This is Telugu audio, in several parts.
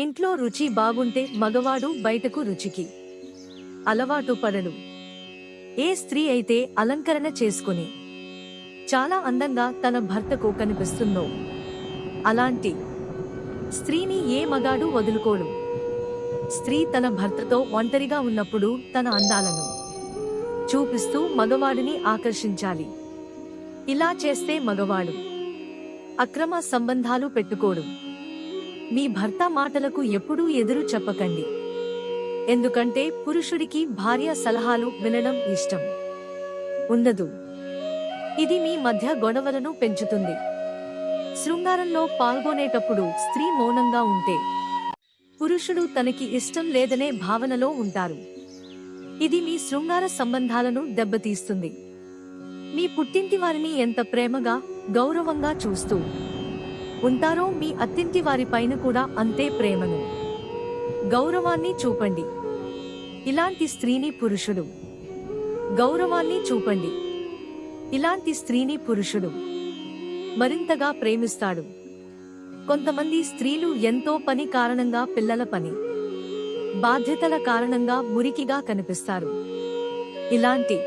ఇంట్లో రుచి బాగుంటే మగవాడు బయటకు రుచికి అలవాటు పడడు ఏ స్త్రీ అయితే అలంకరణ చేసుకుని చాలా అందంగా తన భర్తకు కనిపిస్తుందో అలాంటి స్త్రీని ఏ మగాడు వదులుకోడు. స్త్రీ తన భర్తతో ఒంటరిగా ఉన్నప్పుడు తన అందాలను చూపిస్తూ మగవాడిని ఆకర్షించాలి. ఇలా చేస్తే మగవాడు అక్రమ సంబంధాలు పెట్టుకోడు. మీ భర్త మాటలకు ఎప్పుడూ ఎదురు చెప్పకండి. ఎందుకంటే పురుషుడికి భార్య సలహాలు వినడం ఇష్టం. ఉండదు. ఇది మీ మధ్య గొడవలను పెంచుతుంది. శృంగారంలో పాల్గొనేటప్పుడు స్త్రీ మౌనంగా ఉంటే పురుషుడు తనకి ఇష్టం లేదనే భావనలో ఉంటారు. ఇది మీ శృంగార సంబంధాలను దెబ్బతీస్తుంది. మీ పుట్టింటి వారిని ఎంత ప్రేమగా గౌరవంగా చూస్తూ ఉంటారో మీ అత్తింటి వారిపైన కూడా అంతే ప్రేమను. గౌరవాన్ని చూపండి. ఇలాంటి స్త్రీని పురుషుడు. గౌరవాన్ని చూపండి. ఇలాంటి స్త్రీని పురుషుడు. మరింతగా ప్రేమిస్తాడు. కొంతమంది స్త్రీలు ఎంతో పని కారణంగా పిల్లల పని. బాధ్యతల కారణంగా మురికిగా కనిపిస్తారు. ఇలాంటి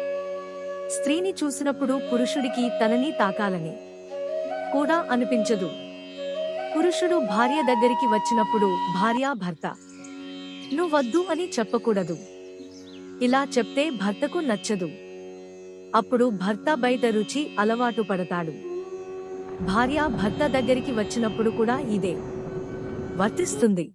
స్త్రీని చూసినప్పుడు పురుషుడికి తనని తాకాలని కూడా అనిపించదు. పురుషుడు భార్య దగ్గరికి వచ్చినప్పుడు భార్య భర్త నువ్వద్దు అని చెప్పకూడదు. ఇలా చెప్తే భర్తకు నచ్చదు. అప్పుడు భర్త బయట రుచి అలవాటు పడతాడు. భార్య భర్త దగ్గరికి వచ్చినప్పుడు కూడా ఇదే. వర్తిస్తుంది.